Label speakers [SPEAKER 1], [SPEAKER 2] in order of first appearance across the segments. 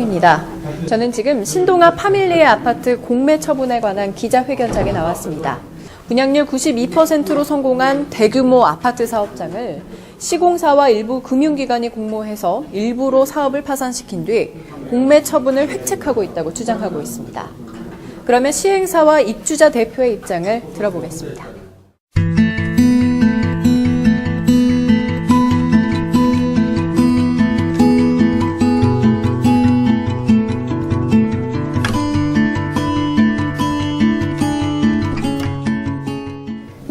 [SPEAKER 1] 입니다. 저는 지금 신동아 파밀리의 아파트 공매 처분에 관한 기자회견장에 나왔습니다. 분양률 92%로 성공한 대규모 아파트 사업장을 시공사와 일부 금융기관이 공모해서 일부로 사업을 파산시킨 뒤 공매 처분을 획책하고 있다고 주장하고 있습니다. 그러면 시행사와 입주자 대표의 입장을 들어보겠습니다.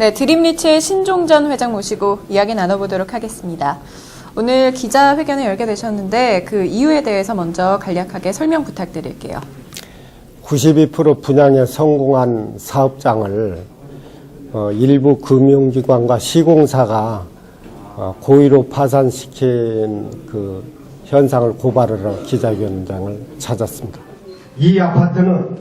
[SPEAKER 1] 네, 드림리츠의 신종전 회장 모시고 이야기 나눠보도록 하겠습니다. 오늘 기자회견을 열게 되셨는데 그 이유에 대해서 먼저 간략하게 설명 부탁드릴게요.
[SPEAKER 2] 92% 분양에 성공한 사업장을 어, 일부 금융기관과 시공사가 어, 고의로 파산시킨 그 현상을 고발하러 기자회견장을 찾았습니다. 이 아파트는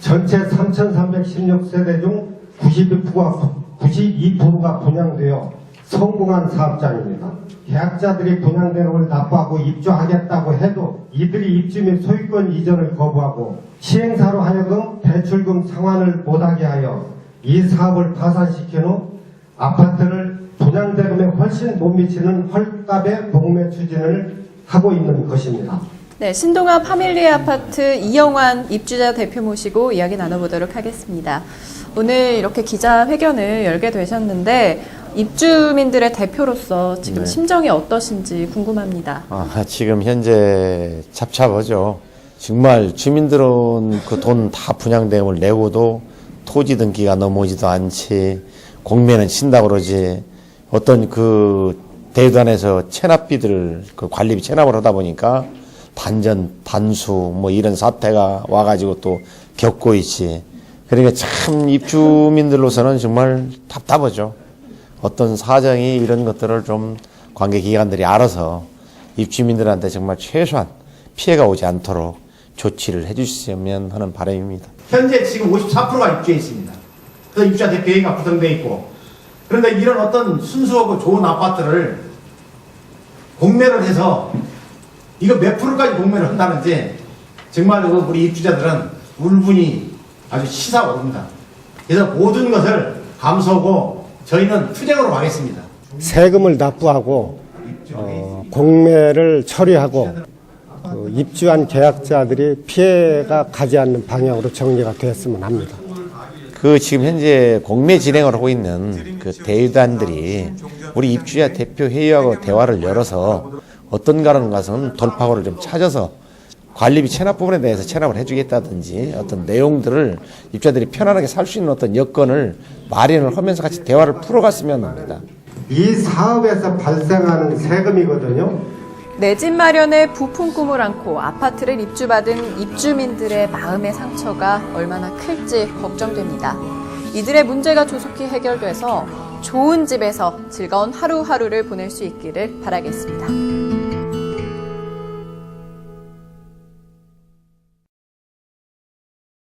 [SPEAKER 2] 전체 3,316세대 중 92%가, 92%가 분양되어 성공한 사업장입니다. 계약자들이 분양되는 걸 납부하고 입주하겠다고 해도 이들이 입주 및 소유권 이전을 거부하고 시행사로 하여금 대출금 상환을 못하게 하여 이 사업을 파산시킨 후 아파트를 분양대금에 훨씬 못 미치는 헐값의 공매 추진을 하고 있는 것입니다.
[SPEAKER 1] 네, 신동아 파밀리 아파트 이영환 입주자 대표 모시고 이야기 나눠보도록 하겠습니다. 오늘 이렇게 기자회견을 열게 되셨는데 입주민들의 대표로서 지금
[SPEAKER 3] 네.
[SPEAKER 1] 심정이 어떠신지 궁금합니다.
[SPEAKER 3] 아, 지금 현재 잡잡하죠. 정말 주민들은 그 돈 다 분양대금을 내고도 토지 등기가 넘어오지도 않지 공매는 친다고 그러지 어떤 그 대단에서 체납비들 그 관리비 체납을 하다 보니까 단전 단수 뭐 이런 사태가 와가지고 또 겪고 있지 그러니까 참 입주민들로서는 정말 답답하죠 어떤 사정이 이런 것들을 좀 관계기관들이 알아서 입주민들한테 정말 최소한 피해가 오지 않도록 조치를 해주시면 하는 바람입니다.
[SPEAKER 4] 현재 지금 54%가 입주해 있습니다. 그래서 입주자 대표회의가 구성되어 있고 그런데 이런 어떤 순수하고 좋은 아파트를 공매를 해서 이거 몇 프로까지 공매를 한다는지 정말 우리 입주자들은 울분이 아주 시사오릅니다. 그래서 모든 것을 감수하고 저희는 투쟁으로 가겠습니다.
[SPEAKER 2] 세금을 납부하고 어, 공매를 처리하고 그 입주한 계약자들이 피해가 가지 않는 방향으로 정리가 되었으면 합니다.
[SPEAKER 3] 그 지금 현재 공매 진행을 하고 있는 그 대의단들이 우리 입주자 대표 회의하고 대화를 열어서 어떤가라는 것은 돌파구를 좀 찾아서 관리비 체납 부분에 대해서 체납을 해주겠다든지 어떤 내용들을 입주자들이 편안하게 살 수 있는 어떤 여건을 마련을 하면서 같이 대화를 풀어갔으면 합니다.
[SPEAKER 2] 이 사업에서 발생하는 세금이거든요.
[SPEAKER 1] 내 집 마련에 부푼 꿈을 안고 아파트를 입주받은 입주민들의 마음의 상처가 얼마나 클지 걱정됩니다. 이들의 문제가 조속히 해결돼서 좋은 집에서 즐거운 하루하루를 보낼 수 있기를 바라겠습니다.